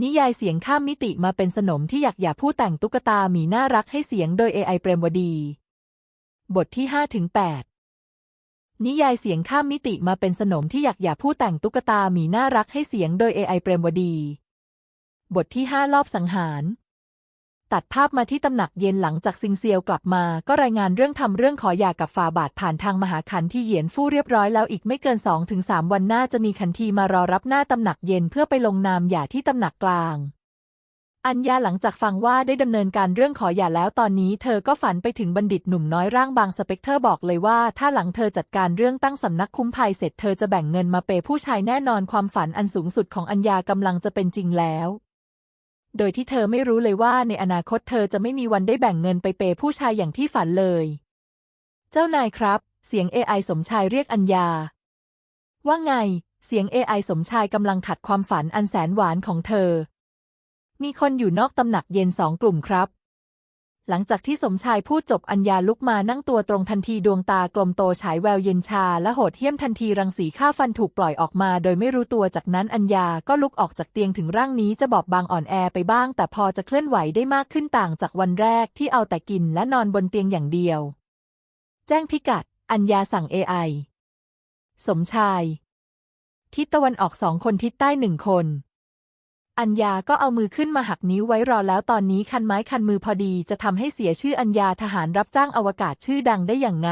นิยายเสียงข้ามมิติมาเป็นสนมที่อยากอย่าผู้แต่งตุ๊กตาหมีน่ารักให้เสียงโดย AI เปรมวดี บทที่5ถึง8นิยายเสียงข้ามมิติมาเป็นสนมที่อยากอย่าผู้แต่งตุ๊กตาหมีน่ารักให้เสียงโดย AI เปรมวดี บทที่5รอบสังหาร ตัดภาพมาที่ตำหนักเย็นหลังจากซิงเซียวกลับมา ก็รายงานเรื่องทำเรื่องขอหย่ากับฟาบาทผ่านทางมหาขันที่เหยียนฟู่เรียบร้อยแล้วอีกไม่เกิน2อถึงสวันหน้าจะมีขันทีมารอรับหน้าตำหนักเย็นเพื่อไปลงนามหย่าที่ตำหนักกลาง อัญญาหลังจากฟังว่าได้ดำเนินการเรื่องขอหย่าแล้วตอนนี้ เธอก็ฝันไปถึงบัณฑิตหนุ่มน้อยร่างบางสเปกเตอร์บอกเลยว่า ถ้าหลังเธอจัดการเรื่องตั้งสำนักคุ้มภัยเสร็จเธอจะแบ่งเงินมาเปย์ผู้ชายแน่นอนความฝันอันสูงสุดของอัญญากำลังจะเป็นจริงแล้ว โดยที่เธอไม่รู้เลยว่าในอนาคตเธอจะไม่มีวันได้แบ่งเงินไปเปย์ผู้ชายอย่างที่ฝันเลย เจ้านายครับ เสียง AI สมชายเรียกอัญญา ว่าไง เสียง AI สมชายกำลังขัดความฝันอันแสนหวานของเธอ มีคนอยู่นอกตำหนักเย็นสองกลุ่มครับ หลังจากที่สมชายพูดจบอัญญาลุกมานั่งตัวตรงทันทีดวงตากลมโตฉายแววเย็นชาและโหดเหี้ยมทันทีรังสีฆ่าฟันถูกปล่อยออกมา โดยไม่รู้ตัวจากนั้นอัญญาก็ลุกออกจากเตียงถึงร่างนี้จะบอบบางอ่อนแอไปบ้าง แต่พอจะเคลื่อนไหวได้มากขึ้นต่างจากวันแรกที่เอาแต่กินและนอนบนเตียงอย่างเดียว แจ้งพิกัด อัญญาสั่ง AI สมชาย ทิศตะวันออกสองคนทิศใต้หนึ่งคน อัญญาก็เอามือขึ้นมาหักนิ้วไว้รอแล้วตอนนี้คันไม้คันมือพอดีจะทำให้เสียชื่ออัญญาทหารรับจ้างอวกาศชื่อดังได้อย่างไง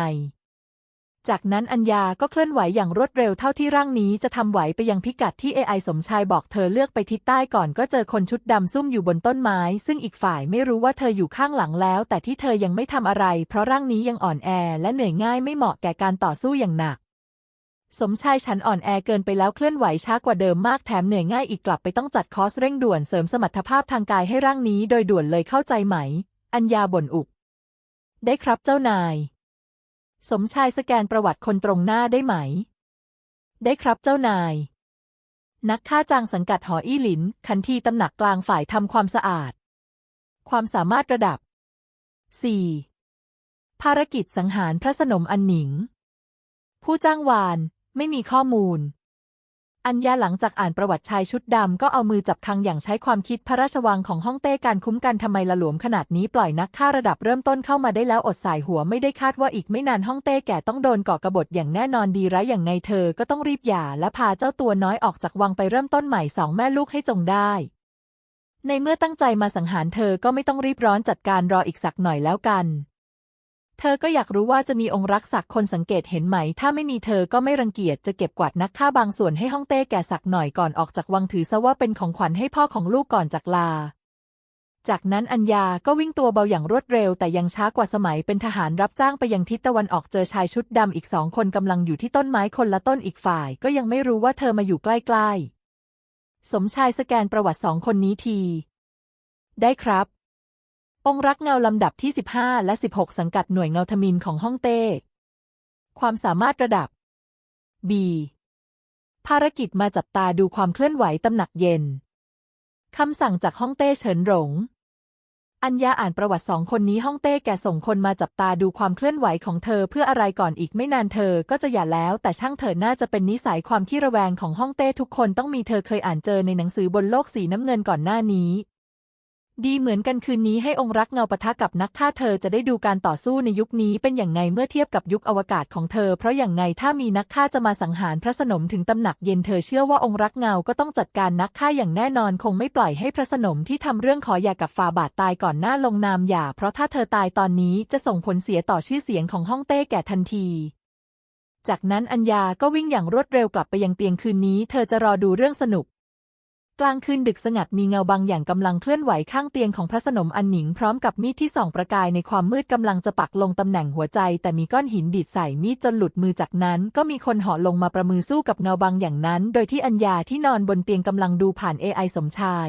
จากนั้นอัญญาก็เคลื่อนไหวอย่างรวดเร็วเท่าที่ร่างนี้จะทำไหวไปยังพิกัดที่ AI สมชายบอกเธอเลือกไปทิศใต้ก่อนก็เจอคนชุดดำซุ่มอยู่บนต้นไม้ ซึ่งอีกฝ่ายไม่รู้ว่าเธออยู่ข้างหลังแล้ว แต่ที่เธอยังไม่ทำอะไร เพราะร่างนี้ยังอ่อนแอ และเหนื่อยง่ายไม่เหมาะแก่การต่อสู้อย่างหนัก สมชายฉันอ่อนแอเกินไปแล้วเคลื่อนไหวช้ากว่าเดิมมากแถมเหนื่อยง่ายอีกกลับไปต้องจัดคอร์สเร่งด่วนเสริมสมรรถภาพทางกายให้ร่างนี้โดยด่วนเลยเข้าใจไหม อัญญาบ่นอุบ ได้ครับเจ้านาย สมชายสแกนประวัติคนตรงหน้าได้ไหม ได้ครับเจ้านาย นักฆ่าจางสังกัดหออี้หลิน คันทีตำหนักกลางฝ่ายทำความสะอาด ความสามารถระดับ 4. ภารกิจสังหารพระสนมอันหนิง ผู้จ้างวาน ไม่มีข้อมูล อัญญาหลังจากอ่านประวัติชายชุดดำก็เอามือจับคังอย่างใช้ความคิดพระราชวังของฮ่องเต้การคุ้มกันทำไมละหลวมขนาดนี้ปล่อยนักฆ่าระดับเริ่มต้นเข้ามาได้แล้วอดสายหัวไม่ได้คาดว่าอีกไม่นานฮ่องเต้แก่ต้องโดนก่อกบฏอย่างแน่นอนดีร้ายอย่างไงเธอก็ต้องรีบหย่าและพาเจ้าตัวน้อยออกจากวังไปเริ่มต้นใหม่สองแม่ลูกให้จงได้ในเมื่อตั้งใจมาสังหารเธอก็ไม่ต้องรีบร้อนจัดการรออีกสักหน่อยแล้วกัน เธอก็อยากรู้ว่าจะมีองค์รักษักคนสังเกตเห็นไหม ถ้าไม่มีเธอก็ไม่รังเกียจจะเก็บกวาดนักฆ่าบางส่วนให้ฮ่องเต้แก่สักหน่อยก่อนออกจากวังถือซะว่าเป็นของขวัญให้พ่อของลูกก่อนจากลา จากนั้นอัญญาก็วิ่งตัวเบาอย่างรวดเร็ว แต่ยังช้ากว่าสมัยเป็นทหารรับจ้างไปยังทิศตะวันออกเจอชายชุดดำอีกสองคนกำลังอยู่ที่ต้นไม้คนละต้นอีกฝ่าย ก็ยังไม่รู้ว่าเธอมาอยู่ใกล้ๆ สมชายสแกนประวัติสองคนนี้ที ได้ครับ องรักเงาลำดับที่ 15 และ 16 สังกัดหน่วยเงาทมินของฮ่องเต้ ความสามารถระดับ B ภารกิจมาจับตาดูความเคลื่อนไหวตำหนักเย็น คำสั่งจากฮ่องเต้เฉินหลง อัญญาอ่านประวัติสองคนนี้ฮ่องเต้แกส่งคนมาจับตาดูความเคลื่อนไหวของเธอเพื่ออะไรก่อนอีกไม่นานเธอก็จะหย่าแล้ว แต่ช่างเถิดน่าจะเป็นนิสัยความขี้ระแวงของฮ่องเต้ทุกคนต้องมีเธอเคยอ่านเจอในหนังสือบนโลกสีน้ำเงินก่อนหน้านี้ ดีเหมือนกันคืนนี้ให้องค์รักเงาปะทะกับนักฆ่าเธอจะได้ดูการต่อสู้ในยุคนี้เป็นอย่างไงเมื่อเทียบกับยุคอวกาศของเธอ เพราะอย่างไงถ้ามีนักฆ่าจะมาสังหารพระสนมถึงตำหนักเย็นเธอเชื่อว่าองค์รักเงาก็ต้องจัดการนักฆ่าอย่างแน่นอนคงไม่ปล่อยให้พระสนมที่ทำเรื่องขอหย่ากับฟาบาทตายก่อนหน้าลงนามหย่าเพราะถ้าเธอตายตอนนี้จะส่งผลเสียต่อชื่อเสียงของฮ่องเต้แก่ทันทีจากนั้นอัญญาก็วิ่งอย่างรวดเร็วกลับไปยังเตียงคืนนี้ เธอจะรอดูเรื่องสนุก กลางคืนดึกสงัดมีเงาบางอย่างกำลังเคลื่อนไหวข้างเตียงของพระสนมอันหนิงพร้อมกับมีดที่ส่องประกายในความมืดกำลังจะปักลงตำแหน่งหัวใจ แต่มีก้อนหินดีดใส่มีดจนหลุดมือจากนั้น ก็มีคนเหาะลงมาประมือสู้กับเงาบางอย่างนั้น โดยที่อัญญาที่นอนบนเตียงกำลังดูผ่าน AI สมชาย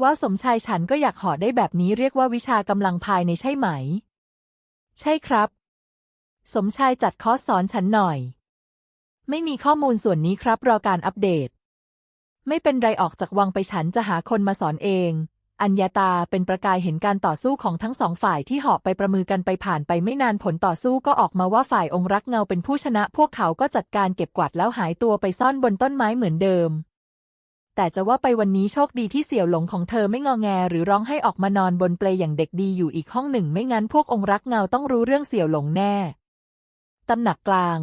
ว้าวสมชายฉันก็อยากเหาะได้แบบนี้เรียกว่าวิชากำลังภายในใช่ไหม ใช่ครับ สมชายจัดคอร์สสอนฉันหน่อย ไม่มีข้อมูลส่วนนี้ครับรอการอัปเดต ไม่เป็นไรออกจากวังไปฉันจะหาคนมาสอนเอง อัญญาตาเป็นประกายเห็นการต่อสู้ของทั้งสองฝ่ายที่หาะไปประมือกันไปผ่านไปไม่นานผลต่อสู้ก็ออกมาว่าฝ่ายองค์รักเงาเป็นผู้ชนะ พวกเขาก็จัดการเก็บกวาดแล้วหายตัวไปซ่อนบนต้นไม้เหมือนเดิม แต่จะว่าไปวันนี้โชคดีที่เสี่ยวหลงของเธอไม่งอแง หรือร้องให้ออกมานอนบนเปลอย่างเด็กดีอยู่อีกห้องหนึ่ง ไม่งั้นพวกองค์รักเงาต้องรู้เรื่องเสี่ยวหลงแน่ ตำหนักกลาง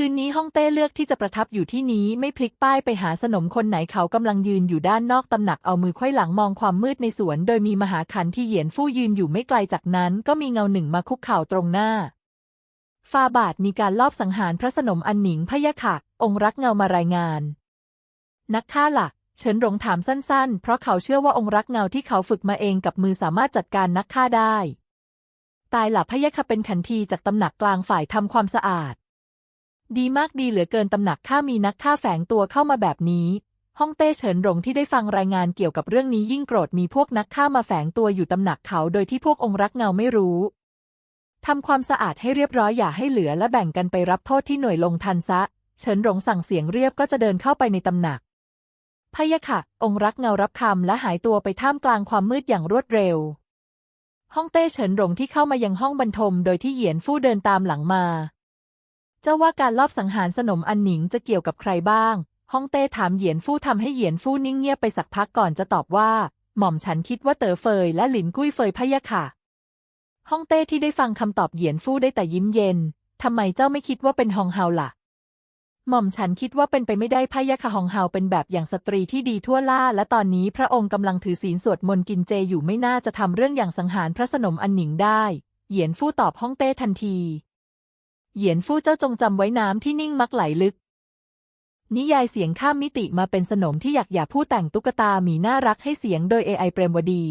คืนนี้ฮ่องเต้เลือกที่จะประทับอยู่ที่นี้ไม่พลิกป้ายไปหาสนมคนไหนเขากำลังยืนอยู่ด้านนอกตำหนักเอามือไขว้หลังมองความมืดในสวน โดยมีมหาขันที่เหยียนฟู่ยืนอยู่ไม่ไกลจากนั้น ก็มีเงาหนึ่งมาคุกเข่าตรงหน้าฟาบาทมีการลอบสังหารพระสนมอันหนิงพยะค่ะองค์รักเงามารายงาน นักฆ่าหลัก เฉินหลงถามสั้นๆ เพราะเขาเชื่อว่าองค์รักเงาที่เขาฝึกมาเองกับมือสามารถจัดการนักฆ่าได้ ตายหลับพยะค่ะเป็นขันทีจากตำหนักกลางฝ่ายทำความสะอาด ดีมากดีเหลือเกินตำหนักข้ามีนักฆ่าแฝงตัวเข้ามาแบบนี้ฮ่องเต้เฉินหลงที่ได้ฟังรายงานเกี่ยวกับเรื่องนี้ยิ่งโกรธมีพวกนักฆ่ามาแฝงตัวอยู่ตำหนักเขาโดยที่พวกองค์รักเงาไม่รู้ทำความสะอาดให้เรียบร้อยอย่าให้เหลือและแบ่งกันไปรับโทษที่หน่วยลงทันซะ เฉินหลงสั่งเสียงเรียบก็จะเดินเข้าไปในตำหนักพยะค่ะ องค์รักเงารับคำและหายตัวไปท่ามกลางความมืดอย่างรวดเร็ว ฮ่องเต้เฉินหลงที่เข้ามายังห้องบรรทม โดยที่เหยียนฟู่เดินตามหลังมา เจ้าว่าการลอบสังหารสนมอันหนิงจะเกี่ยวกับใครบ้าง ฮ่องเต้ถามเหยียนฟู่ทำให้เหยียนฟู่นิ่งเงียบไปสักพักก่อนจะตอบว่า หม่อมฉันคิดว่าเต๋อเฟยและหลินกุ้ยเฟยพะยะค่ะ ฮ่องเต้ที่ได้ฟังคำตอบเหยียนฟู่ได้แต่ยิ้มเย็น ทำไมเจ้าไม่คิดว่าเป็นฮองเฮาล่ะ หม่อมฉันคิดว่าเป็นไปไม่ได้พะยะค่ะฮองเฮาเป็นแบบอย่างสตรีที่ดีทั่วล่า และตอนนี้พระองค์กำลังถือศีลสวดมนต์กินเจอยู่ไม่น่าจะทำเรื่องอย่างสังหารพระสนมอันหนิงได้ เหยียนฟู่ตอบฮ่องเต้ทันที เหยียนฟู่เจ้าจงจำไว้น้ำที่นิ่งมักไหลลึก นิยายเสียงข้ามมิติมาเป็นสนมที่อยากอย่าผู้แต่งตุ๊กตาหมีน่ารักให้เสียงโดย AI เปรมวดี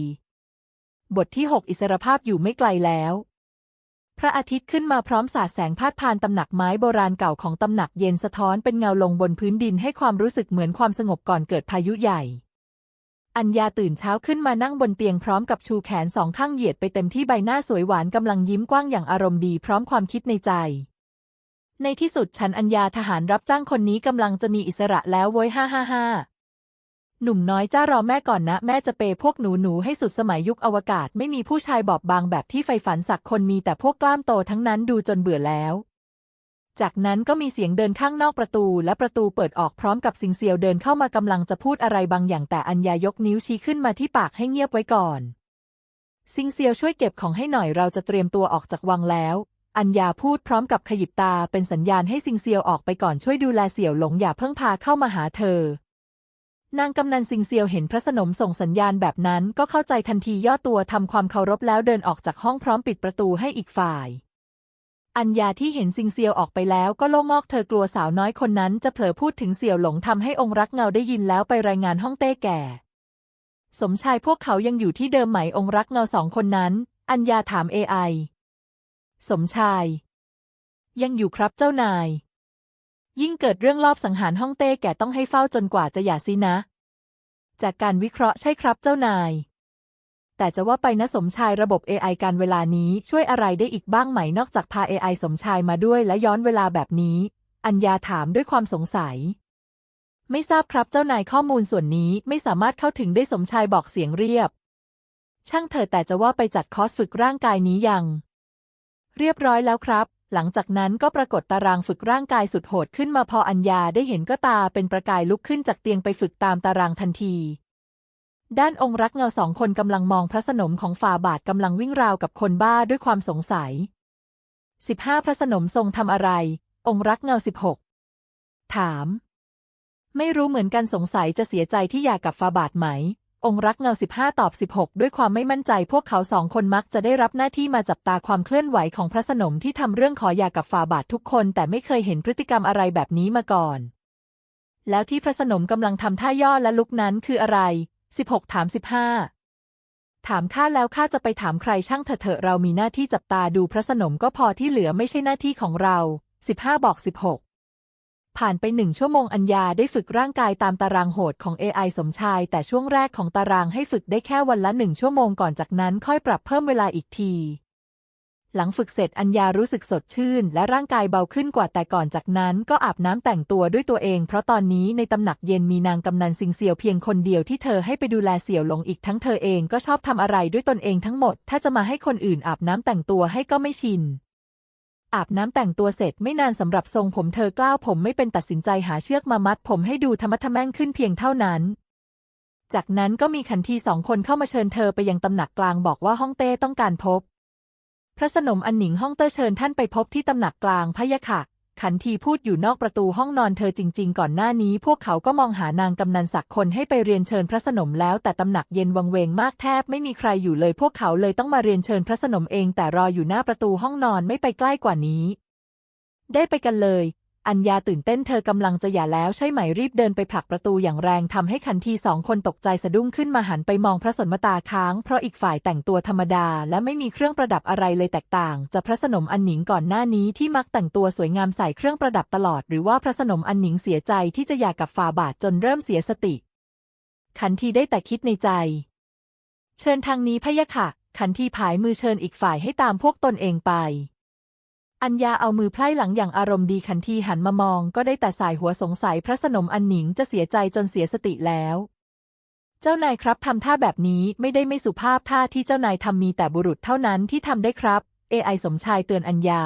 บทที่ 6 อิสรภาพอยู่ไม่ไกลแล้ว พระอาทิตย์ขึ้นมาพร้อมสาดแสงพาดผ่านตำหนักไม้โบราณเก่าของตำหนักเย็นสะท้อนเป็นเงาลงบนพื้นดินให้ความรู้สึกเหมือนความสงบก่อนเกิดพายุใหญ่อัญญาตื่นเช้าขึ้นมานั่งบนเตียงพร้อมกับชูแขนสองข้างเหยียดไปเต็มที่ใบหน้าสวยหวานกำลังยิ้มกว้างอย่างอารมณ์ดีพร้อมความคิดในใจ ในที่สุดฉันอัญญาทหารรับจ้างคนนี้กำลังจะมีอิสระแล้วโว้ยฮ่าฮ่าฮ่าหนุ่มน้อยจ้ารอแม่ก่อนนะ แม่จะเปยพวกหนูหนูให้สุดสมัยยุคอวกาศไม่มีผู้ชายบอบบางแบบที่ใฝ่ฝันสักคนมีแต่พวกกล้ามโตทั้งนั้นดูจนเบื่อแล้ว จากนั้นก็มีเสียงเดินข้างนอกประตูและประตูเปิดออกพร้อมกับสิงเซียวเดินเข้ามากำลังจะพูดอะไรบางอย่างแต่อัญญายกนิ้วชี้ขึ้นมาที่ปากให้เงียบไว้ก่อนซิงเซียวช่วยเก็บของให้หน่อยเราจะเตรียมตัวออกจากวังแล้ว อัญญาพูดพร้อมกับขยิบตาเป็นสัญญาณให้ซิงเซียวออกไปก่อนช่วยดูแลเสี่ยวหลงอย่าเพิ่งพาเข้ามาหาเธอ นางกำนันซิงเซียวเห็นพระสนมส่งสัญญาณแบบนั้นก็เข้าใจทันทีย่อตัวทำความเคารพแล้วเดินออกจากห้องพร้อมปิดประตูให้อีกฝ่าย อัญญาที่เห็นซิงเซียวออกไปแล้วก็โล่งอกเธอกลัวสาวน้อยคนนั้นจะเผลอพูดถึงเสี่ยวหลงทำให้องค์รักเงาได้ยินแล้วไปรายงานห้องเต้แก่ สมชายพวกเขายังอยู่ที่เดิมไหมองค์รักเงาสองคนนั้น อัญญาถาม AI สมชาย ยังอยู่ครับเจ้านาย ยิ่งเกิดเรื่องลอบสังหารห้องเต้แก่ต้องให้เฝ้าจนกว่าจะหย่าซินะ จากการวิเคราะห์ใช่ครับเจ้านาย แต่จะว่าไปนะสมชายระบบ AI การเวลานี้ช่วยอะไรได้อีกบ้างไหมนอกจากพา AI สมชายมาด้วยและย้อนเวลาแบบนี้ อัญญาถามด้วยความสงสัย ไม่ทราบครับเจ้านายข้อมูลส่วนนี้ไม่สามารถเข้าถึงได้สมชายบอกเสียงเรียบ ช่างเถิดแต่จะว่าไปจัดคอร์สฝึกร่างกายนี้ยัง เรียบร้อยแล้วครับ หลังจากนั้นก็ปรากฏตารางฝึกร่างกายสุดโหดขึ้นมาพออัญญาได้เห็นก็ตาเป็นประกายลุกขึ้นจากเตียงไปฝึกตามตารางทันที ด้านองค์รักเงาสองคนกำลังมองพระสนมของฝ่าบาทกำลังวิ่งราวกับคนบ้าด้วยความสงสัยสิบห้าพระสนมทรงทำอะไร องค์รักเงาสิบหกถาม ไม่รู้เหมือนกันสงสัยจะเสียใจที่อยากกับฟาบาทไหม องค์รักเงาสิบห้าตอบสิบหกด้วยความไม่มั่นใจพวกเขาสองคนมักจะได้รับหน้าที่มาจับตาความเคลื่อนไหวของพระสนมที่ทำเรื่องขอหย่ากับฟาบาททุกคน แต่ไม่เคยเห็นพฤติกรรมอะไรแบบนี้มาก่อน แล้วที่พระสนมกำลังทำท่าย่อและลุกนั้นคืออะไรสิบหกถามสิบห้าถามข้าแล้วข้าจะไปถามใครช่างเถอะเถอะเรามีหน้าที่จับตาดูพระสนมก็พอที่เหลือไม่ใช่หน้าที่ของเราสิบห้าบอกสิบหก ผ่านไปหนึ่งชั่วโมงอัญญาได้ฝึกร่างกายตามตารางโหดของ AI สมชาย แต่ช่วงแรกของตารางให้ฝึกได้แค่วันละหนึ่งชั่วโมงก่อนจากนั้นค่อยปรับเพิ่มเวลาอีกที หลังฝึกเสร็จอัญญารู้สึกสดชื่น และร่างกายเบาขึ้นกว่าแต่ก่อนจากนั้นก็อาบน้ำแต่งตัวด้วยตัวเอง เพราะตอนนี้ในตำหนักเย็นมีนางกำนันซิงเซียวเพียงคนเดียวที่เธอให้ไปดูแลเสี่ยวหลงอีกทั้งเธอเองก็ชอบทำอะไรด้วยตนเองทั้งหมด ถ้าจะมาให้คนอื่นอาบน้ำแต่งตัวให้ก็ไม่ชิน อาบน้ำแต่งตัวเสร็จไม่นานสำหรับทรงผมเธอกล้าวผมไม่เป็นตัดสินใจหาเชือกมามัดผมให้ดูธรรมะทะแม่งขึ้นเพียงเท่านั้น จากนั้นก็มีขันทีสองคนเข้ามาเชิญเธอไปยังตำหนักกลางบอกว่าฮ่องเต้ต้องการพบ พระสนมอันหนิงฮ่องเต้เชิญท่านไปพบที่ตำหนักกลางพะยะค่ะ ขันทีพูดอยู่นอกประตูห้องนอนเธอจริง ๆ ก่อนหน้านี้ พวกเขาก็มองหานางกำนันศักดิ์คนให้ไปเรียนเชิญพระสนมแล้วแต่ตำหนักเย็นวังเวงมากแทบไม่มีใครอยู่เลย พวกเขาเลยต้องมาเรียนเชิญพระสนมเอง แต่รออยู่หน้าประตูห้องนอนไม่ไปใกล้กว่านี้ ได้ไปกันเลย อัญญาตื่นเต้นเธอกำลังจะหย่าแล้วใช่ไหมรีบเดินไปผลักประตูอย่างแรงทำให้ขันทีสองคนตกใจสะดุ้งขึ้นมาหันไปมองพระสนมตาค้าง เพราะอีกฝ่ายแต่งตัวธรรมดา และไม่มีเครื่องประดับอะไรเลยแตกต่างจากพระสนมอันหนิงก่อนหน้านี้ที่มักแต่งตัวสวยงามใส่เครื่องประดับตลอด หรือว่าพระสนมอันหนิงเสียใจที่จะหย่ากับฝ่าบาทจนเริ่มเสียสติ ขันทีได้แต่คิดในใจ เชิญทางนี้พะยะค่ะ ขันทีผายมือเชิญอีกฝ่ายให้ตามพวกตนเองไป อัญญาเอามือไพร่หลังอย่างอารมณ์ดีขันทีหันมามอง ก็ได้แต่สายหัวสงสัยพระสนมอันหนิงจะเสียใจจนเสียสติแล้ว เจ้านายครับทำท่าแบบนี้ไม่ได้ไม่สุภาพท่าที่เจ้านายทำมีแต่บุรุษเท่านั้นที่ทำได้ครับ AI สมชายเตือนอัญญา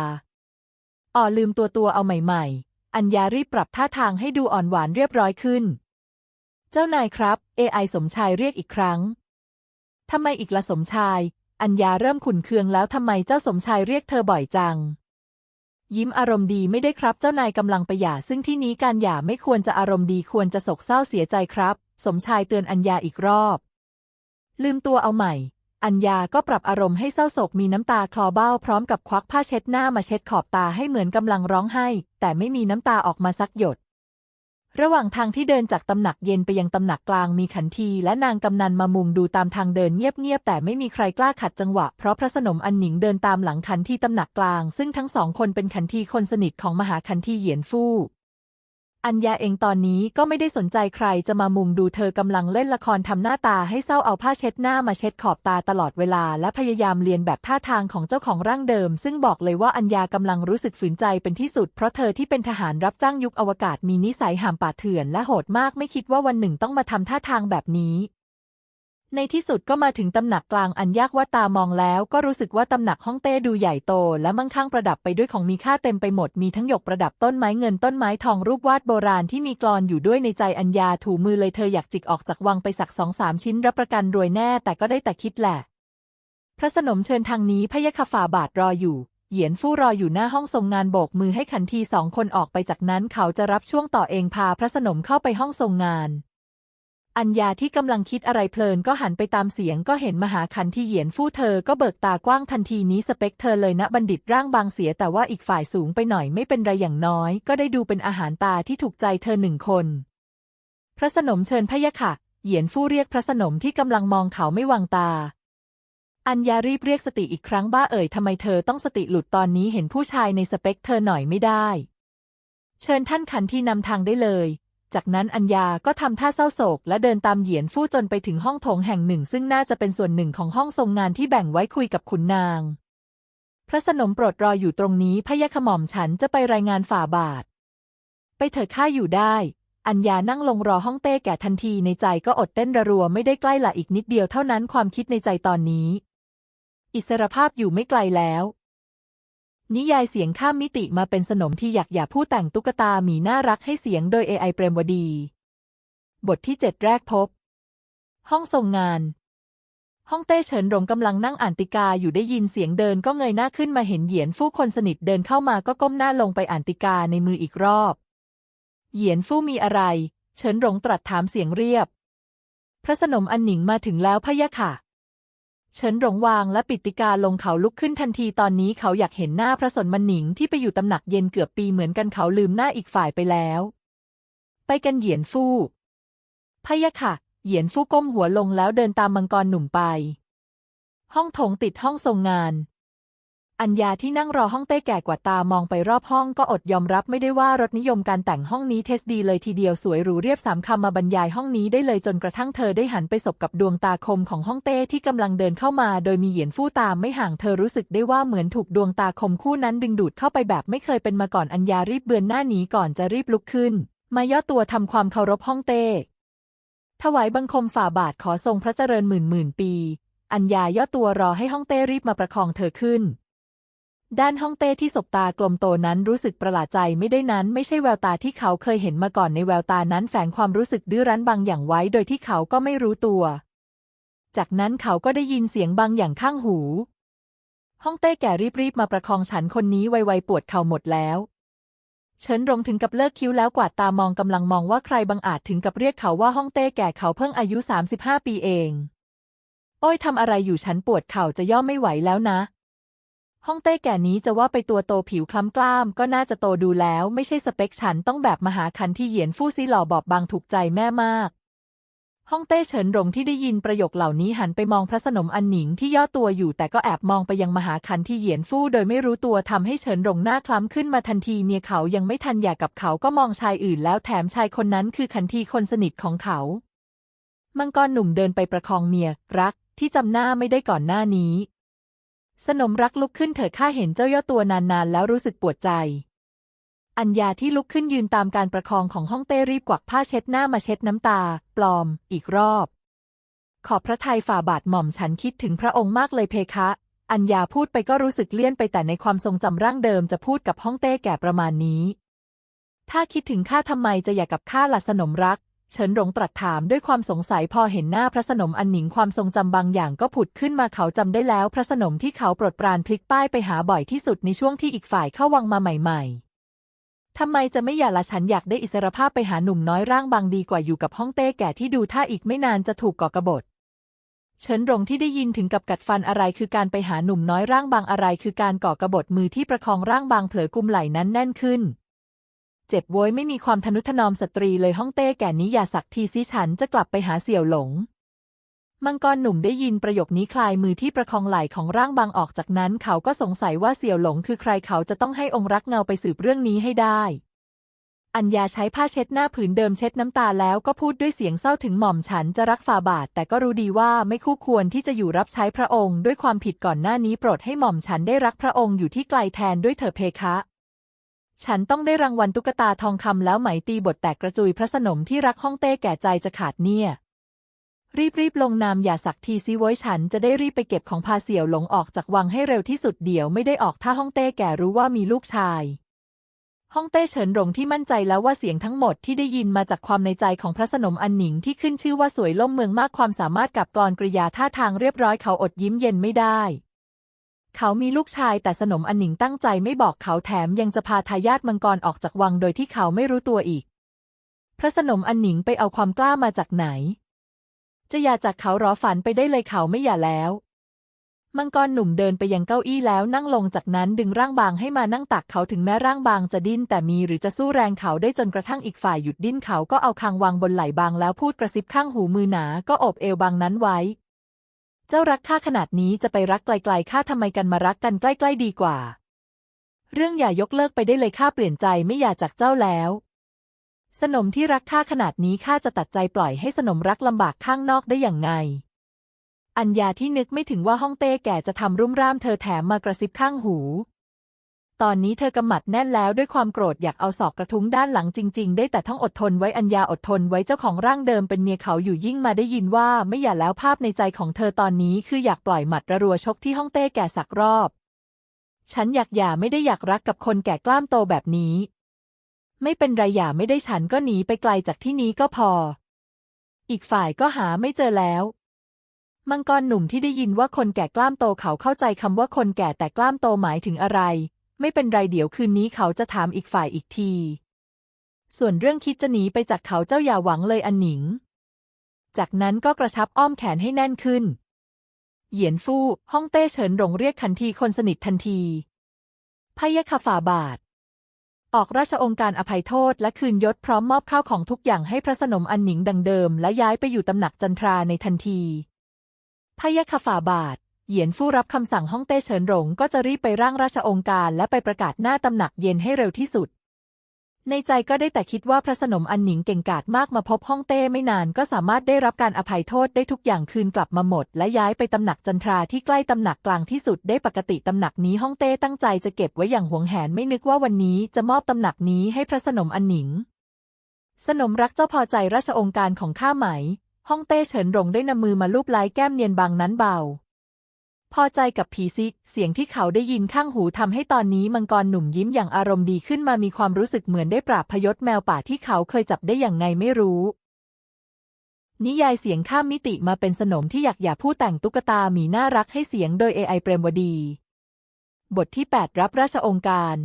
อ๋อลืมตัวตัวเอาใหม่ ๆ อัญญารีบปรับท่าทางให้ดูอ่อนหวานเรียบร้อยขึ้น เจ้านายครับ AI สมชายเรียกอีกครั้งทำไมอีกละสมชาย อัญญาเริ่มขุนเคืองแล้วทำไมเจ้าสมชายเรียกเธอบ่อยจัง ยิ้มอารมณ์ดีไม่ได้ครับ เจ้านายกำลังไปหย่า ซึ่งที่นี้การหย่าไม่ควรจะอารมณ์ดีควรจะโศกเศร้าเสียใจครับ สมชายเตือนอัญญาอีกรอบ ลืมตัวเอาใหม่ อัญญาก็ปรับอารมณ์ให้เศร้าโศกมีน้ำตาคลอเบ้าพร้อมกับควักผ้าเช็ดหน้ามาเช็ดขอบตาให้เหมือนกำลังร้องไห้ แต่ไม่มีน้ำตาออกมาสักหยด ระหว่างทางที่เดินจากตำหนักเย็นไปยังตำหนักกลางมีขันทีและนางกำนันมามุงดูตามทางเดินเงียบๆแต่ไม่มีใครกล้าขัดจังหวะ เพราะพระสนมอันหนิงเดินตามหลังขันทีตำหนักกลาง ซึ่งทั้งสองคนเป็นขันทีคนสนิทของมหาขันทีเหยียนฟู่ อัญญาเองตอนนี้ก็ไม่ได้สนใจใครจะมามุงดูเธอกำลังเล่นละครทำหน้าตาให้เศร้าเอาผ้าเช็ดหน้ามาเช็ดขอบตาตลอดเวลา และพยายามเรียนแบบท่าทางของเจ้าของร่างเดิม ซึ่งบอกเลยว่าอัญญากำลังรู้สึกฝืนใจเป็นที่สุด เพราะเธอที่เป็นทหารรับจ้างยุคอวกาศมีนิสัยห่ามป่าเถื่อนและโหดมากไม่คิดว่าวันหนึ่งต้องมาทำท่าทางแบบนี้ ในที่สุดก็มาถึงตำหนักกลางอันยากว่าตามองแล้ว ก็รู้สึกว่าตำหนักห้องเต้ดูใหญ่โต และมั่งคั่งประดับไปด้วยของมีค่าเต็มไปหมดมีทั้งหยกประดับต้นไม้เงินต้นไม้ทองรูปวาดโบราณที่มีกลอนอยู่ด้วยในใจอัญญาถูมือเลยเธออยากจิกออกจากวังไปสักสองสามชิ้นรับประกันรวยแน่แต่ก็ได้แต่คิดแหละ พระสนมเชิญทางนี้พยะคฝ่าบาทรออยู่ เหยียนฟู่รออยู่หน้าห้องทรงงานโบกมือให้ขันทีสองคนออกไปจากนั้นเขาจะรับช่วงต่อเองพาพระสนมเข้าไปห้องทรงงาน อัญญาที่กำลังคิดอะไรเพลินก็หันไปตามเสียงก็เห็นมหาขันที่เหยียนฟู่เธอก็เบิกตากว้างทันทีนี้สเปคเธอเลยนะบัณฑิตร่างบางเสียแต่ว่าอีกฝ่ายสูงไปหน่อยไม่เป็นไรอย่างน้อย ก็ได้ดูเป็นอาหารตาที่ถูกใจเธอหนึ่งคน พระสนมเชิญพะยะค่ะ เหยียนฟู่เรียกพระสนมที่กำลังมองเขาไม่วางตา อัญญารีบเรียกสติอีกครั้งบ้าเอ่ยทำไมเธอต้องสติหลุดตอนนี้เห็นผู้ชายในสเปคเธอหน่อยไม่ได้ เชิญท่านขันที่นำทางได้เลย จากนั้นอัญญาก็ทำท่าเศร้าโศกและเดินตามเหยียนฟู่จนไปถึงห้องโถงแห่งหนึ่ง ซึ่งน่าจะเป็นส่วนหนึ่งของห้องทรงงานที่แบ่งไว้คุยกับขุนนาง พระสนมโปรดรออยู่ตรงนี้พะยะขหม่อมฉันจะไปรายงานฝ่าบาท ไปเถิดข้าอยู่ได้ อัญญานั่งลงรอห้องเต้แก่ทันทีในใจก็อดเต้นระรัวไม่ได้ใกล้ละอีกนิดเดียวเท่านั้นความคิดในใจตอนนี้ อิสรภาพอยู่ไม่ไกลแล้ว นิยายเสียงข้ามมิติมาเป็นสนมที่อยากอย่าผู้แต่งตุ๊กตาหมีน่ารักให้เสียงโดย AI เปรมวดี บทที่เจ็ดแรกพบ ห้องทรงงาน ห้องเต้เฉินหลงกำลังนั่งอ่านติกาอยู่ได้ยินเสียงเดินก็เงยหน้าขึ้นมาเห็นเหยียนฟู่คนสนิทเดินเข้ามาก็ก้มหน้าลงไปอ่านติกาในมืออีกรอบ เหยียนฟู่มีอะไร เฉินหลงตรัสถามเสียงเรียบ พระสนมอันหนิงมาถึงแล้วพะยะค่ะ เฉินหลงวางและปิติกาลงเขาลุกขึ้นทันทีตอนนี้เขาอยากเห็นหน้าพระสนมันหนิงที่ไปอยู่ตำหนักเย็นเกือบปีเหมือนกันเขาลืมหน้าอีกฝ่ายไปแล้ว ไปกันเหยียนฟู่พะยะค่ะ เหยียนฟู่ก้มหัวลงแล้วเดินตามมังกรหนุ่มไป ห้องโถงติดห้องทรงงาน อัญญาที่นั่งรอห้องเต้แก่กว่าตามองไปรอบห้องก็อดยอมรับไม่ได้ว่ารสนิยมการแต่งห้องนี้เทสดีเลยทีเดียวสวยหรูเรียบสามคำมาบรรยายห้องนี้ได้เลยจนกระทั่งเธอได้หันไปสบกับดวงตาคมของห้องเต้ที่กำลังเดินเข้ามาโดยมีเหยียนฟู่ตามไม่ห่างเธอรู้สึกได้ว่าเหมือนถูกดวงตาคมคู่นั้นดึงดูดเข้าไปแบบไม่เคยเป็นมาก่อนอัญญารีบเบือนหน้าหนีก่อนจะรีบลุกขึ้น มาย่อตัวทำความเคารพห้องเต้ถวายบังคมฝ่าบาทขอทรงพระเจริญหมื่นหมื่นปี อัญญาย่อตัวรอให้ห้องเต้รีบมาประคองเธอขึ้น ด้านฮ่องเต้ที่สบตากลมโตนั้นรู้สึกประหลาดใจไม่ได้นั้น ไม่ใช่แววตาที่เขาเคยเห็นมาก่อนในแววตานั้นแฝงความรู้สึกดื้อรั้นบางอย่างไว้ โดยที่เขาก็ไม่รู้ตัว จากนั้นเขาก็ได้ยินเสียงบางอย่างข้างหูฮ่องเต้แก่รีบๆมาประคองฉันคนนี้ไวๆปวดเข่าหมดแล้ว เฉินรงถึงกับเลิกคิ้วแล้วกวาดตามองกำลังมองว่าใครบังอาจถึงกับเรียกเขาว่าฮ่องเต้แก่เขาเพิ่งอายุ 35 ปีเอง โอ้ยทำอะไรอยู่ฉันปวดเข่าจะย่อมไม่ไหวแล้วนะ ฮ่องเต้แก่นี้จะว่าไปตัวโตผิวคล้ำกล้าม ก็น่าจะโตดูแล้วไม่ใช่สเปคฉันต้องแบบมหาคันที่เหยียนฟู่ซีหล่อบอบบางถูกใจแม่มากฮ่องเต้เฉินหลงที่ได้ยินประโยคเหล่านี้หันไปมองพระสนมอันหนิงที่ย่อตัวอยู่แต่ก็แอบมองไปยังมหาคันที่เหยียนฟู่โดยไม่รู้ตัวทำให้เฉินหลงหน้าคล้ำขึ้นมาทันทีเมียเขายังไม่ทันหย่ากับเขาก็มองชายอื่นแล้วแถมชายคนนั้นคือคันทีคนสนิทของเขา มังกรหนุ่มเดินไปประคองเมียรักที่จำหน้าไม่ได้ก่อนหน้านี้ สนมรักลุกขึ้นเถิดข้าเห็นเจ้าย่อตัวนานๆ แล้วรู้สึกปวดใจ อัญญาที่ลุกขึ้นยืนตามการประคองของห้องเต้รีบกวักผ้าเช็ดหน้ามาเช็ดน้ำตา ปลอม อีกรอบ ขอบพระทัยฝ่าบาทหม่อมฉันคิดถึงพระองค์มากเลยเพคะ อัญญาพูดไปก็รู้สึกเลี่ยนไปแต่ในความทรงจำร่างเดิมจะพูดกับห้องเต้แก่ประมาณนี้ ถ้าคิดถึงข้าทำไมจะอยากกับข้าล่ะสนมรัก เฉินหลงตรัสถามด้วยความสงสัยพอเห็นหน้าพระสนมอันหนิงความทรงจำบางอย่างก็ผุดขึ้นมาเขาจำได้แล้ว พระสนมที่เขาปรดปรานพลิกป้ายไปหาบ่อยที่สุดในช่วงที่อีกฝ่ายเข้าวังมาใหม่ๆทำไมจะไม่อยากละฉันอยากได้อิสรภาพไปหาหนุ่มน้อยร่างบางดีกว่าอยู่กับห้องเต้แก่ที่ดูท่าอีกไม่นานจะถูกก่อกบฏเฉินหลงที่ได้ยินถึงกับกัดฟันอะไรคือการไปหาหนุ่มน้อยร่างบางอะไรคือการก่อกระบฏมือที่ประคองร่างบางเผลอกุมไหล่นั้นแน่นขึ้น เจ็บโวยไม่มีความทนุถนอมสตรีเลยห้องเต้แก่นี้อย่าสักทีสิฉันจะกลับไปหาเสี่ยวหลง มังกรหนุ่มได้ยินประโยคนี้คลายมือที่ประคองไหล่ของร่างบางออกจากนั้น เขาก็สงสัยว่าเสี่ยวหลงคือใครเขาจะต้องให้องค์รักเงาไปสืบเรื่องนี้ให้ได้ อัญญาใช้ผ้าเช็ดหน้าผืนเดิมเช็ดน้ำตาแล้วก็พูดด้วยเสียงเศร้าถึงหม่อมฉันจะรักฝ่าบาท แต่ก็รู้ดีว่าไม่คู่ควรที่จะอยู่รับใช้พระองค์ ด้วยความผิดก่อนหน้านี้โปรดให้หม่อมฉันได้รักพระองค์อยู่ที่ไกลแทนด้วยเถอะเพคะ ฉันต้องได้รางวัลตุ๊กตาทองคำแล้วไหมตีบทแตกกระจุยพระสนมที่รักห้องเต้แก่ใจจะขาดเนี่ย รีบรีบลงนามอย่าสักทีซิไว้ยฉันจะได้รีบไปเก็บของพาเสี่ยวหลงออกจากวังให้เร็วที่สุดเดี๋ยวไม่ได้ออกถ้าห้องเต้แก่รู้ว่ามีลูกชาย ห้องเต้เฉินหลงที่มั่นใจแล้วว่าเสียงทั้งหมดที่ได้ยินมาจากความในใจของพระสนมอันหนิงที่ขึ้นชื่อว่าสวยล่มเมืองมากความสามารถกับกรกริยาท่าทางเรียบร้อยเขาอดยิ้มเย็นไม่ได้ เขามีลูกชายแต่สนมอันหนิงตั้งใจไม่บอกเขาแถมยังจะพาทายาทมังกรออกจากวังโดยที่เขาไม่รู้ตัวอีก พระสนมอันหนิงไปเอาความกล้ามาจากไหน จะอย่าจากเขาหรอฝันไปได้เลยเขาไม่อย่าแล้ว มังกรหนุ่มเดินไปยังเก้าอี้แล้วนั่งลงจากนั้นดึงร่างบางให้มานั่งตักเขาถึงแม้ร่างบางจะดิ้นแต่มีหรือจะสู้แรงเขาได้จนกระทั่งอีกฝ่ายหยุดดิ้นเขาก็เอาคางวางบนไหล่บางแล้วพูดกระซิบข้างหูมือหนาก็โอบเอวบางนั้นไว้ เจ้ารักข้าขนาดนี้จะไปรักไกลๆข้าทำไมกันมารักกันใกล้ๆดีกว่า เรื่องอย่ายกเลิกไปได้เลยข้าเปลี่ยนใจไม่อยากจากเจ้าแล้ว สนมที่รักข้าขนาดนี้ข้าจะตัดใจปล่อยให้สนมรักลำบากข้างนอกได้อย่างไง อัญญาที่นึกไม่ถึงว่าห้องเต้แก่จะทำรุ่มร่ามเธอแถมมากระซิบข้างหู ตอนนี้เธอกำหมัดแน่นแล้วด้วยความโกรธอยากเอาศอกกระทุ้งด้านหลังจริง ๆ ได้แต่ต้องอดทนไว้อัญญาอดทนไว้เจ้าของร่างเดิมเป็นเมียเขาอยู่ยิ่งมาได้ยินว่าไม่อย่าแล้วภาพในใจของเธอตอนนี้คืออยากปล่อยหมัดระรัวชกที่ห้องเต้แก่สักรอบ ฉันอยากหย่าไม่ได้อยากรักกับคนแก่กล้ามโตแบบนี้ ไม่เป็นไรหย่าไม่ได้ฉันก็หนีไปไกลจากที่นี้ก็พอ อีกฝ่ายก็หาไม่เจอแล้วมังกรหนุ่มที่ได้ยินว่าคนแก่กล้ามโตเขาเข้าใจคำว่าคนแก่แต่กล้ามโตหมายถึงอะไร ไม่เป็นไรเดี๋ยวคืนนี้เขาจะถามอีกฝ่ายอีกที ส่วนเรื่องคิดจะหนีไปจากเขาเจ้าอย่าหวังเลยอันหนิง จากนั้นก็กระชับอ้อมแขนให้แน่นขึ้น เหยียนฟู่ฮ่องเต้เฉินหลงเรียกขันทีคนสนิททันทีพยะคาฝ่าบาท ออกราชองค์การอภัยโทษและคืนยศพร้อมมอบข้าวของทุกอย่างให้พระสนมอันหนิงดังเดิม และย้ายไปอยู่ตำหนักจันทราในทันทีพยะคาฝ่าบาท เหยียนฟู่รับคำสั่งฮ่องเต้เฉินหลงก็จะรีบไปร่างราชองค์การและไปประกาศหน้าตำหนักเย็นให้เร็วที่สุด ในใจก็ได้แต่คิดว่าพระสนมอันหนิงเก่งกาจมากมาพบฮ่องเต้ไม่นานก็สามารถได้รับการอภัยโทษได้ทุกอย่างคืนกลับมาหมด และย้ายไปตำหนักจันทราที่ใกล้ตำหนักกลางที่สุดได้ปกติตำหนักนี้ฮ่องเต้ตั้งใจจะเก็บไว้อย่างหวงแหนไม่นึกว่าวันนี้จะมอบตำหนักนี้ให้พระสนมอันหนิง สนมรักเจ้าพอใจราชองค์การของข้าไหมฮ่องเต้เฉินหลงได้นำมือมาลูบไล้แก้มเนียนบางนั้นเบา พอใจกับผีซิก เสียงที่เขาได้ยินข้างหูทำให้ตอนนี้มังกรหนุ่มยิ้มอย่างอารมณ์ดีขึ้นมามีความรู้สึกเหมือนได้ปราบพยศแมวป่าที่เขาเคยจับได้อย่างไงไม่รู้ นิยายเสียงข้ามมิติมาเป็นสนมที่อยากอย่าผู้แต่งตุ๊กตาหมีน่ารักให้เสียงโดย AI เปรมวดี บทที่ 8 รับราชองค์การ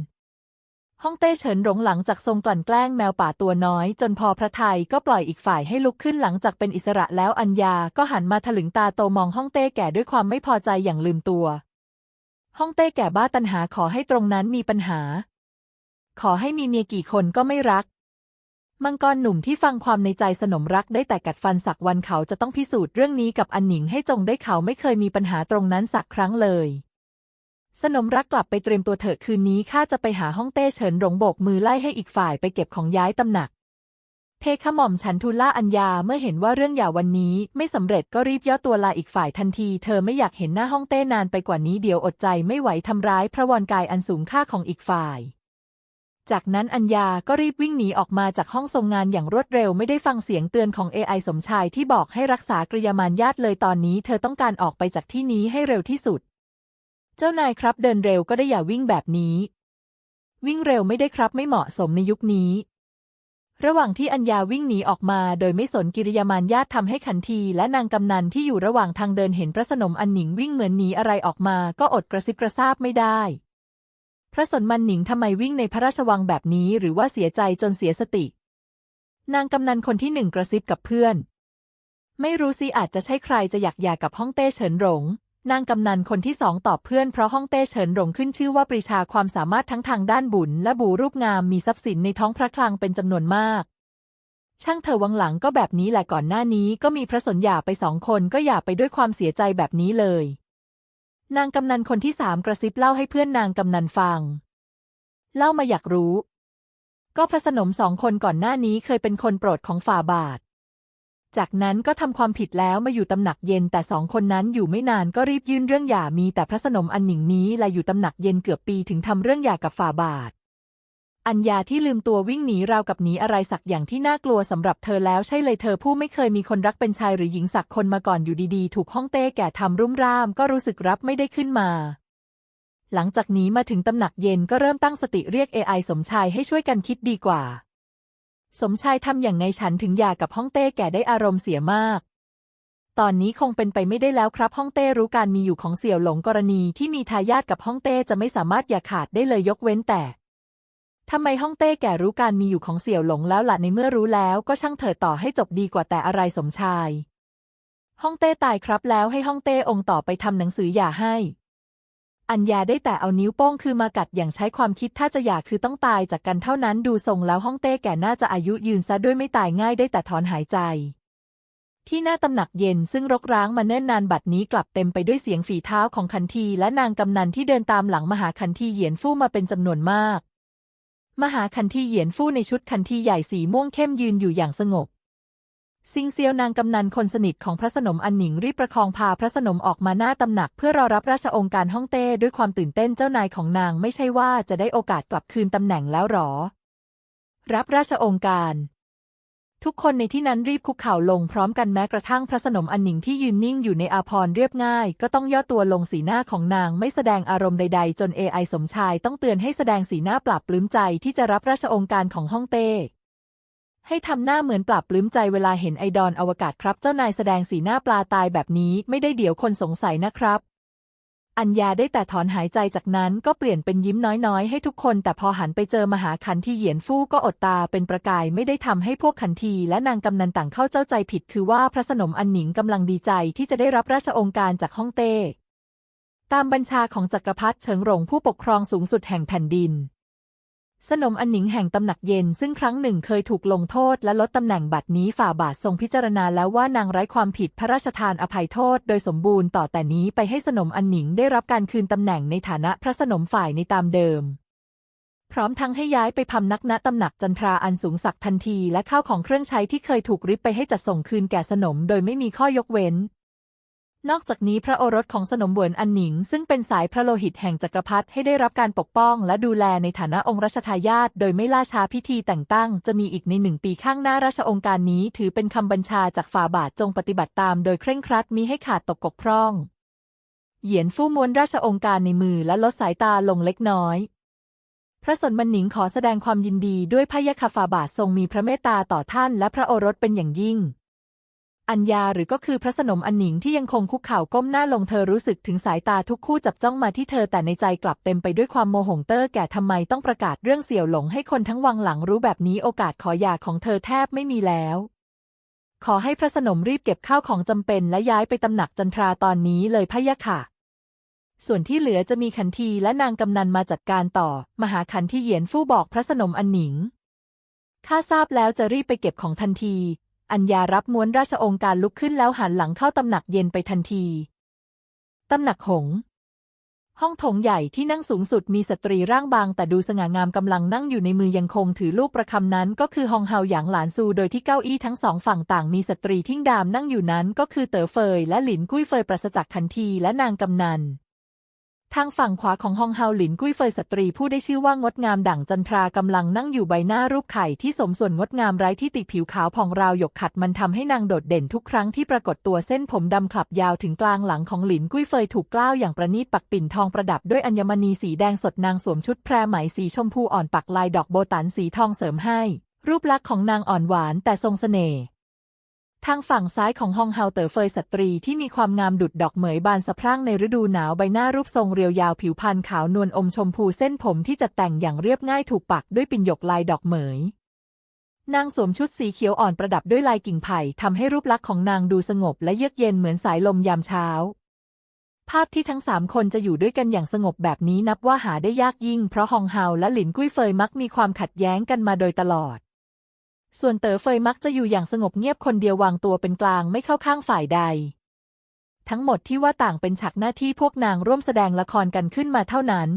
ฮ่องเต้เฉินหลงหลังจากทรงกลั่นแกล้งแมวป่าตัวน้อย จนพอพระทัยก็ปล่อยอีกฝ่ายให้ลุกขึ้นหลังจากเป็นอิสระแล้วอัญญาก็หันมาถลึงตาโตมองฮ่องเต้แก่ด้วยความไม่พอใจอย่างลืมตัวฮ่องเต้แก่บ้าตันหาขอให้ตรงนั้นมีปัญหา ขอให้มีเมียกี่คนก็ไม่รัก มังกรหนุ่มที่ฟังความในใจสนมรักได้แต่กัดฟันสักวันเขาจะต้องพิสูจน์เรื่องนี้กับอันหนิงให้จงได้เขาไม่เคยมีปัญหาตรงนั้นสักครั้งเลย สนมรักกลับไปเตรียมตัวเถอะคืนนี้ข้าจะไปหาฮ่องเต้เฉินหลงโบกมือไล่ให้อีกฝ่ายไปเก็บของย้ายตำหนัก เพคะหม่อมฉันทูล่าอัญญาเมื่อเห็นว่าเรื่องหย่าวันนี้ไม่สำเร็จก็รีบย่อตัวลาอีกฝ่ายทันที เธอไม่อยากเห็นหน้าฮ่องเต้นานไปกว่านี้เดี๋ยวอดใจไม่ไหวทำร้ายพระวรกายอันสูงค่าของอีกฝ่าย จากนั้นอัญญาก็รีบวิ่งหนีออกมาจากห้องทรงงานอย่างรวดเร็วไม่ได้ฟังเสียงเตือนของ AI สมชายที่บอกให้รักษากริยามารญาติเลยตอนนี้ เธอต้องการออกไปจากที่นี้ให้เร็วที่สุด เจ้านายครับเดินเร็วก็ได้อย่าวิ่งแบบนี้ วิ่งเร็วไม่ได้ครับไม่เหมาะสมในยุคนี้ ระหว่างที่อัญญาวิ่งหนีออกมาโดยไม่สนกิริยามารญาติทำให้ขันทีและนางกำนันที่อยู่ระหว่างทางเดินเห็นพระสนมอันหนิงวิ่งเหมือนหนีอะไรออกมาก็อดกระซิบกระซาบไม่ได้ พระสนมันหนิงทำไมวิ่งในพระราชวังแบบนี้หรือว่าเสียใจจนเสียสติ นางกำนันคนที่หนึ่งกระซิบกับเพื่อน ไม่รู้สิอาจจะใช่ใครจะอยากหย่ากับฮ่องเต้เฉินหลง นางกำนันคนที่สองตอบเพื่อนเพราะฮ่องเต้เฉินหลงขึ้นชื่อว่าปรีชาความสามารถทั้งทางด้านบุญและบูรูปงามมีทรัพย์สินในท้องพระคลังเป็นจำนวนมาก ช่างเธอวังหลังก็แบบนี้แหละก่อนหน้านี้ก็มีพระสนหย่าไปสองคนก็หย่าไปด้วยความเสียใจแบบนี้เลย นางกำนันคนที่สามกระซิบเล่าให้เพื่อนนางกำนันฟัง เล่ามาอยากรู้ ก็พระสนมสองคนก่อนหน้านี้เคยเป็นคนโปรดของฝ่าบาท จากนั้นก็ทำความผิดแล้วมาอยู่ตำหนักเย็นแต่สองคนนั้นอยู่ไม่นานก็รีบยื่นเรื่องหย่ามีแต่พระสนมอันหนิงนี้และอยู่ตำหนักเย็นเกือบปีถึงทำเรื่องหย่ากับฝ่าบาท อัญญาที่ลืมตัววิ่งหนีราวกับหนีอะไรสักอย่างที่น่ากลัวสำหรับเธอแล้วใช่เลยเธอผู้ไม่เคยมีคนรักเป็นชายหรือหญิงสักคนมาก่อนอยู่ดีๆ ถูกห้องเต้แก่ทำรุ่มร่ามก็รู้สึกรับไม่ได้ขึ้นมาหลังจากนี้มาถึงตำหนักเย็นก็เริ่มตั้งสติเรียก AI สมชายให้ช่วยกันคิดดีกว่า สมชายทำอย่างไงฉันถึงหย่ากับฮ่องเต้แก่ได้อารมณ์เสียมาก ตอนนี้คงเป็นไปไม่ได้แล้วครับฮ่องเต้รู้การมีอยู่ของเสี่ยวหลงกรณีที่มีทายาทกับฮ่องเต้จะไม่สามารถอย่าขาดได้เลยยกเว้นแต่ทำไมฮ่องเต้แก่รู้การมีอยู่ของเสี่ยวหลงแล้วล่ะในเมื่อรู้แล้วก็ช่างเถิดต่อให้จบดีกว่าแต่อะไรสมชาย ฮ่องเต้ตายครับแล้วให้ฮ่องเต้องต่อไปทำหนังสือหย่าให้ อัญญาได้แต่เอานิ้วโป้งคือมากัดอย่างใช้ความคิดถ้าจะหย่าคือต้องตายจากกันเท่านั้นดูทรงแล้วฮ่องเต้แก่น่าจะอายุยืนซะด้วยไม่ตายง่ายได้แต่ถอนหายใจ ที่หน้าตำหนักเย็นซึ่งรกร้างมาเนิ่นนานบัดนี้กลับเต็มไปด้วยเสียงฝีเท้าของคันทีและนางกำนันที่เดินตามหลังมหาคันทีเหยียนฟู่มาเป็นจำนวนมาก มหาคันทีเหยียนฟู่ในชุดคันทีใหญ่สีม่วงเข้มยืนอยู่อย่างสงบ ซิงเซียวนางกำนันคนสนิทของพระสนมอันหนิงรีบประคองพาพระสนมออกมาหน้าตำหนัก เพื่อรอรับราชองค์การฮ่องเต้ด้วยความตื่นเต้นเจ้านายของนางไม่ใช่ว่าจะได้โอกาสกลับคืนตำแหน่งแล้วหรอ รับราชองค์การ ทุกคนในที่นั้นรีบคุกเข่าลงพร้อมกันแม้กระทั่งพระสนมอันหนิงที่ยืนนิ่งอยู่ในอาพรเรียบง่าย ก็ต้องย่อตัวลงสีหน้าของนางไม่แสดงอารมณ์ใด ๆ จน AI สมชายต้องเตือนให้แสดงสีหน้าปรับปลื้มใจที่จะรับราชองค์การของฮ่องเต้ ให้ทำหน้าเหมือนปรับปลื้มใจเวลาเห็นไอดอนอวกาศครับ เจ้านายแสดงสีหน้าปลาตายแบบนี้ไม่ได้เดี๋ยวคนสงสัยนะครับ อัญญาได้แต่ถอนหายใจจากนั้นก็เปลี่ยนเป็นยิ้มน้อยๆ ให้ทุกคน แต่พอหันไปเจอมหาคันที่เหยียนฟู่ก็อดตาเป็นประกายไม่ได้ทำให้พวกขันทีและนางกำนันต่างเข้าเจ้าใจผิด คือว่าพระสนมอันหนิงกำลังดีใจที่จะได้รับราชองค์การจากฮ่องเต้ตามบัญชาของจักรพรรดิเฉิงหลงผู้ปกครองสูงสุดแห่งแผ่นดิน สนมอันหนิงแห่งตำหนักเย็นซึ่งครั้งหนึ่งเคยถูกลงโทษและลดตำแหน่งบัดนี้ฝ่าบาททรงพิจารณาแล้วว่านางไร้ความผิดพระราชทานอภัยโทษ โดยสมบูรณ์ต่อแต่นี้ไปให้สนมอันหนิงได้รับการคืนตำแหน่งในฐานะพระสนมฝ่ายในตามเดิม พร้อมทั้งให้ย้ายไปพำนักณตำหนักจันทราอันสูงศักดิ์ทันทีและข้าวของเครื่องใช้ที่เคยถูกริบไปให้จัดส่งคืนแก่สนม โดยไม่มีข้อยกเว้น นอกจากนี้พระโอรสของสนมเหวินอันหนิง ซึ่งเป็นสายพระโลหิตแห่งจักรพรรดิให้ได้รับการปกป้องและดูแลในฐานะองค์รัชทายาทโดยไม่ล่าช้าพิธีแต่งตั้ง จะมีอีกในหนึ่งปีข้างหน้าราชองค์การนี้ ถือเป็นคำบัญชาจากฝ่าบาทจงปฏิบัติตามโดยเคร่งครัดมิให้ขาดตกกพร่อง เหยียนฟู่มวนราชองค์การในมือและลดสายตาลงเล็กน้อย พระสนมันหนิงขอแสดงความยินดีด้วยพระยะคาฟาบาททรงมีพระเมตตาต่อท่านและพระโอรสเป็นอย่างยิ่ง อัญญาหรือก็คือพระสนมอันหนิงที่ยังคงคุกเข่าก้มหน้าลงเธอรู้สึกถึงสายตาทุกคู่จับจ้องมาที่เธอแต่ในใจกลับเต็มไปด้วยความโมโหเตอร์แก่ทำไมต้องประกาศเรื่องเสี่ยวหลงให้คนทั้งวังหลังรู้แบบนี้โอกาสขอหย่าของเธอแทบไม่มีแล้ว ขอให้พระสนมรีบเก็บข้าวของจำเป็นและย้ายไปตำหนักจันทราตอนนี้เลยพะยะค่ะ ส่วนที่เหลือจะมีขันทีและนางกำนันมาจัดการต่อ มหาขันที่เหยียนฟู่บอกพระสนมอันหนิงข้าทราบแล้วจะรีบไปเก็บของทันที อัญญารับม้วนราชองค์การลุกขึ้นแล้วหันหลังเข้าตำหนักเย็นไปทันที ตำหนักหง ห้องโถงใหญ่ที่นั่งสูงสุดมีสตรีร่างบาง แต่ดูสง่างามกำลังนั่งอยู่ในมือยังคงถือลูกประคำนั้น ก็คือฮองเฮาหยางหลานซูโดยที่เก้าอี้ทั้งสองฝั่งต่างมีสตรีทิ้งดามนั่งอยู่นั้นก็คือเต๋อเฟยและหลินกุ้ยเฟยปราศจากขันทีและนางกำนัน ทางฝั่งขวาของฮองเฮาหลินกุ้ยเฟยสตรีผู้ได้ชื่อว่างดงามดั่งจันทรากำลังนั่งอยู่ใบหน้ารูปไข่ที่สมส่วนงดงามไร้ที่ติผิวขาวผ่องราวหยกขัดมันทำให้นางโดดเด่นทุกครั้งที่ปรากฏตัวเส้นผมดำขลับยาวถึงกลางหลังของหลินกุ้ยเฟยถูกกล้าวอย่างประณีตปักปิ่นทองประดับด้วยอัญมณีสีแดงสดนางสวมชุดแพรไหมสีชมพูอ่อนปักลายดอกโบตันสีทองเสริมให้ รูปลักษณ์ของนางอ่อนหวานแต่ทรงเสน่ห์ ทางฝั่งซ้ายของฮองเฮาเต๋อเฟยสตรีที่มีความงามดุดดอกเหมยบานสะพรั่งในฤดูหนาวใบหน้ารูปทรงเรียวยาวผิวพรรณขาวนวลอมชมพูเส้นผมที่จัดแต่งอย่างเรียบง่ายถูกปักด้วยปิ่นหยกลายดอกเหมย นางสวมชุดสีเขียวอ่อนประดับด้วยลายกิ่งไผ่ทำให้รูปลักษณ์ของนางดูสงบและเยือกเย็นเหมือนสายลมยามเช้า ภาพที่ทั้งสามคนจะอยู่ด้วยกันอย่างสงบแบบนี้นับว่าหาได้ยากยิ่งเพราะฮองเฮาและหลินกุ้ยเฟยมักมีความขัดแย้งกันมาโดยตลอด ส่วนเต๋อเฟยมักจะอยู่อย่างสงบเงียบคนเดียววางตัวเป็นกลางไม่เข้าข้างฝ่ายใด ทั้งหมดที่ว่าต่างเป็นฉากหน้าที่พวกนางร่วมแสดงละครกันขึ้นมาเท่านั้น